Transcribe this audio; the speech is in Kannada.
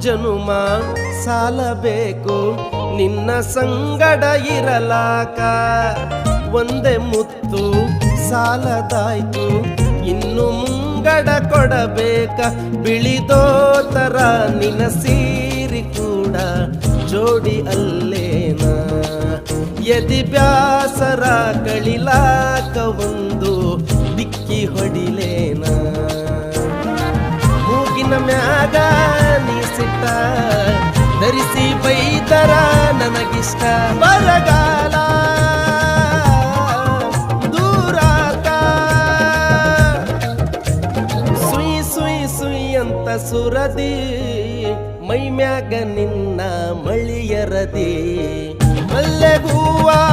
ಜನುಮ ಸಾಲಬೇಕು. ನಿನ್ನ ಸಂಗಡ ಇರಲಾಕ ಒಂದೇ ಮುತ್ತು ಸಾಲದಾಯ್ತು. ಇನ್ನು ಮುಂಗಡ ಕೊಡಬೇಕ ಬಿಳಿದೋತರ ನಿನ್ನ ಸೀರಿ ಕೂಡ ಜೋಡಿ ಅಲ್ಲೇನ. ಯದಿ ಬ್ಯಾಸರ ಕಳಿಲಾಕ ಒಂದು ದಿಕ್ಕಿ ಹೊಡಿಲೇನ. ಮೂಗಿನ ಮ್ಯಾಗ ಸಿಟ್ಟ ಧರಿಸಿ ಬೈತರ ನನಗಿಷ್ಟ. ಬರಗಾಲ ದೂರಾತ. ಸುಯಿ ಸುಯಿ ಸುಯಿ ಅಂತ ಸುರದಿ ಮೈಮ್ಯಾಗ ನಿನ್ನ ಮಳಿಯರದಿ. ಮಲ್ಲೆಗೂವಾ